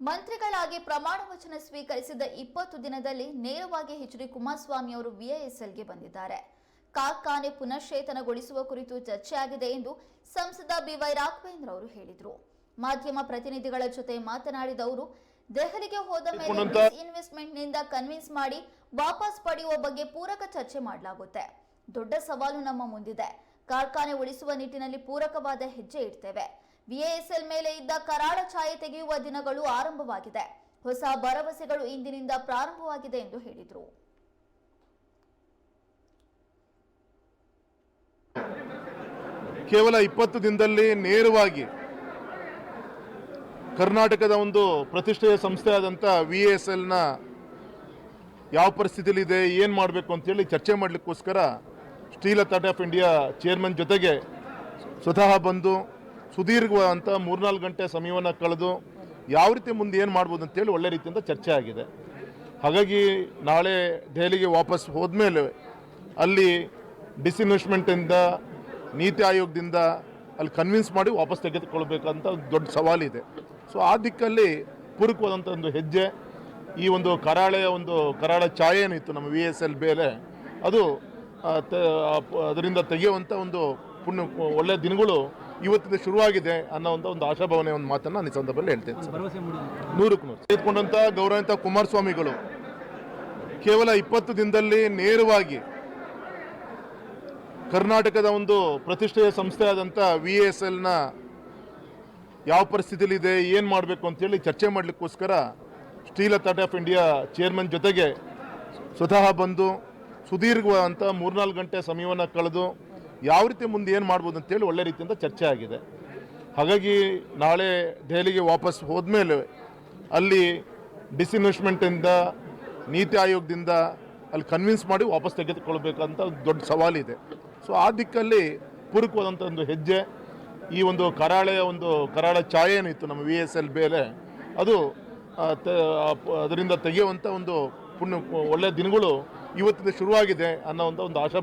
ಮಂತ್ರಿಗಳಾಗಿ ಪ್ರಮಾಣ ವಚನ ಸ್ವೀಕರಿಸಿದ ಇಪ್ಪತ್ತು ದಿನದಲ್ಲಿ ನೇರವಾಗಿ ಎಚ್ ಡಿ ಕುಮಾರಸ್ವಾಮಿ ಅವರು ವಿಐಎಸ್ಎಲ್ಗೆ ಬಂದಿದ್ದಾರೆ. ಕಾರ್ಖಾನೆ ಪುನಶ್ಚೇತನಗೊಳಿಸುವ ಕುರಿತು ಚರ್ಚೆಯಾಗಿದೆ ಎಂದು ಸಂಸದ ಬಿವೈ ರಾಘವೇಂದ್ರ ಅವರು ಹೇಳಿದರು. ಮಾಧ್ಯಮ ಪ್ರತಿನಿಧಿಗಳ ಜೊತೆ ಮಾತನಾಡಿದ ಅವರು ದೆಹಲಿಗೆ ಹೋದ ಮೇಲೆ ಇನ್ವೆಸ್ಟ್ಮೆಂಟ್ನಿಂದ ಕನ್ವಿನ್ಸ್ ಮಾಡಿ ವಾಪಸ್ ಪಡೆಯುವ ಬಗ್ಗೆ ಪೂರಕ ಚರ್ಚೆ ಮಾಡಲಾಗುತ್ತೆ. ದೊಡ್ಡ ಸವಾಲು ನಮ್ಮ ಮುಂದಿದೆ. ಕಾರ್ಖಾನೆ ಉಳಿಸುವ ನಿಟ್ಟಿನಲ್ಲಿ ಪೂರಕವಾದ ಹೆಜ್ಜೆ ಇಡ್ತೇವೆ. ವಿಎಎಸ್ಎಲ್ ಮೇಲೆ ಇದ್ದ ಕರಾಳ ಛಾಯೆ ತೆಗೆಯುವ ದಿನಗಳು ಆರಂಭವಾಗಿದೆ. ಹೊಸ ಭರವಸೆಗಳು ಇಂದಿನಿಂದ ಪ್ರಾರಂಭವಾಗಿದೆ ಎಂದು ಹೇಳಿದರು. ಕೇವಲ ಇಪ್ಪತ್ತು ದಿನದಲ್ಲಿ ನೇರವಾಗಿ ಕರ್ನಾಟಕದ ಒಂದು ಪ್ರತಿಷ್ಠೆಯ ಸಂಸ್ಥೆ ಆದಂಥ ವಿ ಎಸ್ ಎಲ್ನ ಯಾವ ಪರಿಸ್ಥಿತಿಲಿದೆ ಏನು ಮಾಡಬೇಕು ಅಂತೇಳಿ ಚರ್ಚೆ ಮಾಡಲಿಕ್ಕೋಸ್ಕರ Steel Authority of India chairman ಜೊತೆಗೆ ಸ್ವತಃ ಬಂದು ಸುದೀರ್ಘವಾದಂಥ ಮೂರ್ನಾಲ್ಕು ಗಂಟೆ ಸಮಯವನ್ನು ಕಳೆದು ಯಾವ ರೀತಿ ಮುಂದೆ ಏನು ಮಾಡ್ಬೋದು ಅಂತೇಳಿ ಒಳ್ಳೆ ರೀತಿಯಿಂದ ಚರ್ಚೆ ಆಗಿದೆ. ಹಾಗಾಗಿ ನಾಳೆ ದೆಹಲಿಗೆ ವಾಪಸ್ ಹೋದ್ಮೇಲೆ ಅಲ್ಲಿ ಡಿಸ್ಇನ್ವೆಸ್ಟ್ಮೆಂಟಿಂದ ನೀತಿ ಆಯೋಗದಿಂದ ಅಲ್ಲಿ ಕನ್ವಿನ್ಸ್ ಮಾಡಿ ವಾಪಸ್ ತೆಗೆದುಕೊಳ್ಬೇಕಂತ ದೊಡ್ಡ ಸವಾಲಿದೆ. ಸೊ ಆ ದಿಕ್ಕಲ್ಲಿ ಪೂರಕವಾದಂಥ ಒಂದು ಹೆಜ್ಜೆ, ಈ ಒಂದು ಕರಾಳೆಯ ಒಂದು ಕರಾಳ ಛಾಯೆ ಏನಿತ್ತು ನಮ್ಮ ವಿ ಎಸ್ ಎಲ್ ಬೇಲೆ ಅದು ಅದರಿಂದ ತೆಗೆಯುವಂಥ ಒಂದು ಪುಣ್ಯ ಒಳ್ಳೆಯ ದಿನಗಳು ಇವತ್ತಿಂದ ಶುರುವಾಗಿದೆ ಅನ್ನೋ ಒಂದು ಒಂದು ಆಶಾಭಾವನೆ ಒಂದು ಮಾತನ್ನು ನಾನು ಈ ಸಂದರ್ಭದಲ್ಲಿ ಹೇಳ್ತೇನೆ ನೂರಕ್ಕೂ ನೂರು. ತೆಗೆದುಕೊಂಡಂಥ ಗೌರವಂತ ಕುಮಾರಸ್ವಾಮಿಗಳು ಕೇವಲ ಇಪ್ಪತ್ತು ದಿನದಲ್ಲಿ ನೇರವಾಗಿ ಕರ್ನಾಟಕದ ಒಂದು ಪ್ರತಿಷ್ಠೆಯ ಸಂಸ್ಥೆ ಆದಂಥ ವಿ ಎಸ್ ಎಲ್ನ ಯಾವ ಪರಿಸ್ಥಿತಿಲಿದೆ ಏನು ಮಾಡಬೇಕು ಅಂತೇಳಿ ಚರ್ಚೆ ಮಾಡಲಿಕ್ಕೋಸ್ಕರ Steel Authority of India chairman ಜೊತೆಗೆ ಸ್ವತಃ ಬಂದು ಸುದೀರ್ಘವಾದಂಥ ಮೂರ್ನಾಲ್ಕು ಗಂಟೆ ಸಮಯವನ್ನು ಕಳೆದು ಯಾವ ರೀತಿ ಮುಂದೆ ಏನು ಮಾಡ್ಬೋದು ಅಂತೇಳಿ ಒಳ್ಳೆ ರೀತಿಯಿಂದ ಚರ್ಚೆ ಆಗಿದೆ. ಹಾಗಾಗಿ ನಾಳೆ ದೆಹಲಿಗೆ ವಾಪಸ್ ಹೋದ್ಮೇಲೆ ಅಲ್ಲಿ ಡಿಸ್ಇನ್ವೆಸ್ಟ್ಮೆಂಟಿಂದ ನೀತಿ ಆಯೋಗದಿಂದ ಅಲ್ಲಿ ಕನ್ವಿನ್ಸ್ ಮಾಡಿ ವಾಪಸ್ ತೆಗೆದುಕೊಳ್ಬೇಕಂತ ಒಂದು ದೊಡ್ಡ ಸವಾಲಿದೆ. ಸೊ ಆ ದಿಕ್ಕಲ್ಲಿ ಪೂರಕವಾದಂಥ ಒಂದು ಹೆಜ್ಜೆ, ಈ ಒಂದು ಕರಾಳೆಯ ಒಂದು ಕರಾಳ ಛಾಯೆ ಏನಿತ್ತು ನಮ್ಮ ವಿ ಎಸ್ ಎಲ್ ಬೇಲೆ ಅದು ಅದರಿಂದ ತೆಗೆಯುವಂಥ ಒಂದು ಪುಣ್ಯ ಒಳ್ಳೆಯ ದಿನಗಳು ಇವತ್ತಿಂದ ಶುರುವಾಗಿದೆ ಅನ್ನೋ ಒಂದು ಒಂದು ಆಶಾ